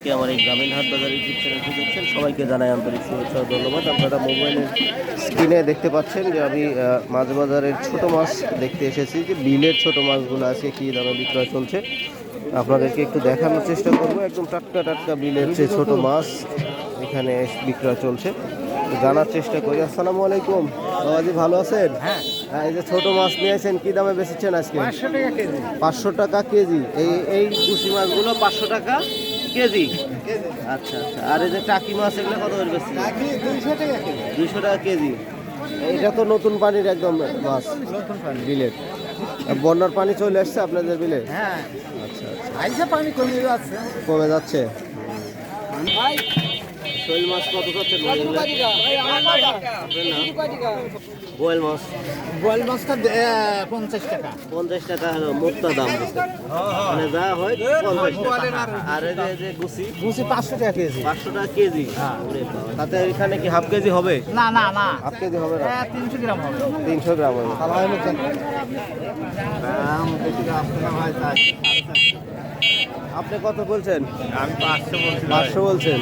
কে আমার এই গ্রামীণ হাট বাজার ইউটিউব চ্যানেলটি দেখছেন সবাইকে জানাই আন্তরিক শুভেচ্ছা ধন্যবাদ। আপনারা মোবাইলের স্ক্রিনে দেখতে পাচ্ছেন যে আমি মাছ বাজারের ছোট মাছ দেখতে এসেছি যে বিলের ছোট মাছগুলো আছে কী দামে বিক্রয় চলছে। আপনাদেরকে একটু দেখানোর চেষ্টা করব। একদম টাটকা টাটকা বিলের যে ছোট মাছ এখানে বিক্রয় চলছে। জানার চেষ্টা করি। আসসালামু আলাইকুম। বাবাজি ভালো আছেন? হ্যাঁ। এই যে ছোট মাছ নিয়েছেন কি দামে বেচেছেন আজকে? পাঁচশো টাকা কেজি। পাঁচশো টাকা কেজি। এই এই কুশি মাছগুলো পাঁচশো টাকা। কেজি? আচ্ছা আচ্ছা। আর এই যে টাকি মাছ এগুলো কত করে বেশি? দুইশো টাকা কেজি। এটা তো নতুন পানির একদম মাছ বিলেট বিলের। বন্যার পানি চলে আসছে আপনাদের বিলে? হ্যাঁ। আচ্ছা আচ্ছা। পানি কমে যাচ্ছে। কমে যাচ্ছে? শৈল মাছ কত না? বোয়াল মাছ। বয়েল মাছটা পঞ্চাশ টাকা। পঞ্চাশ টাকা হলো মুক্তা দাম। মানে যা হয় পঞ্চাশ টাকা। আর এই যে- গুছি পাঁচশো টাকা কেজি। পাঁচশো টাকা কেজি। ওরে তাতে এখানে কি হাফ কেজি হবে? না না না। হাফ কেজি হবে না? তিনশো গ্রাম হবে। তিনশো গ্রাম হবে। দাম বেশি না ভাই আপনি কত বলছেন? আমি পাঁচশো বলছি পাঁচশো বলছেন।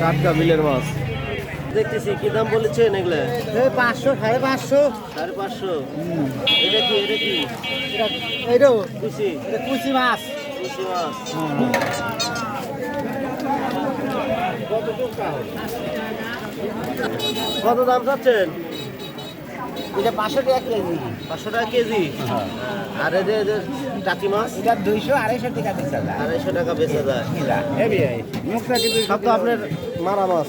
টাটকা বিলের মাছ। দেখতেছি কি দাম বলেছেন এগুলা? পাঁচশো সাড়ে পাঁচশো। সাড়ে পাঁচশো। এটা কি এটা কি? এইটাও? কুচি। এটা কুচি মাছ। কুচি মাছ। কত দাম চাচ্ছেন? এটা পাঁচশো টাকা কেজি। পাঁচশো টাকা কেজি? আর এদের টাকি মাছ? এটা দুইশো আড়াইশো টাকা বেচা যায়। আড়াইশো টাকা বেচা যায়। সব তো আপনার মারা মাছ।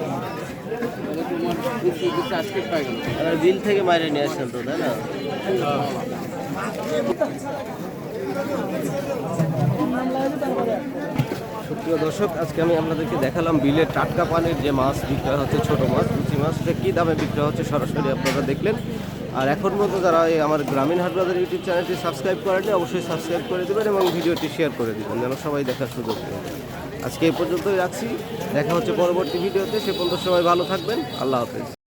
আজকে বিল থেকে বাইরে নিয়ে আসছেন তো, তাই না? সুপ্রিয় দর্শক, আজকে আমি আপনাদেরকে দেখালাম বিলের টাটকা পানির যে মাছ বিক্রয় হচ্ছে, ছোট মাছ রুচি মাছ সেটা কী দামে বিক্রয় হচ্ছে সরাসরি আপনারা দেখলেন। আর এখন পর্যন্ত যারা এই আমার গ্রামীণ হাট বাজার ইউটিউব চ্যানেলটি সাবস্ক্রাইব করেননি, অবশ্যই সাবস্ক্রাইব করে দেবেন এবং ভিডিওটি শেয়ার করে দেবেন, যেন সবাই দেখার সুযোগ আজকে এই পর্যন্তই রাখছি। দেখা হচ্ছে পরবর্তী ভিডিওতে। সে পর্যন্ত সবাই ভালো থাকবেন। আল্লাহ হাফেজ।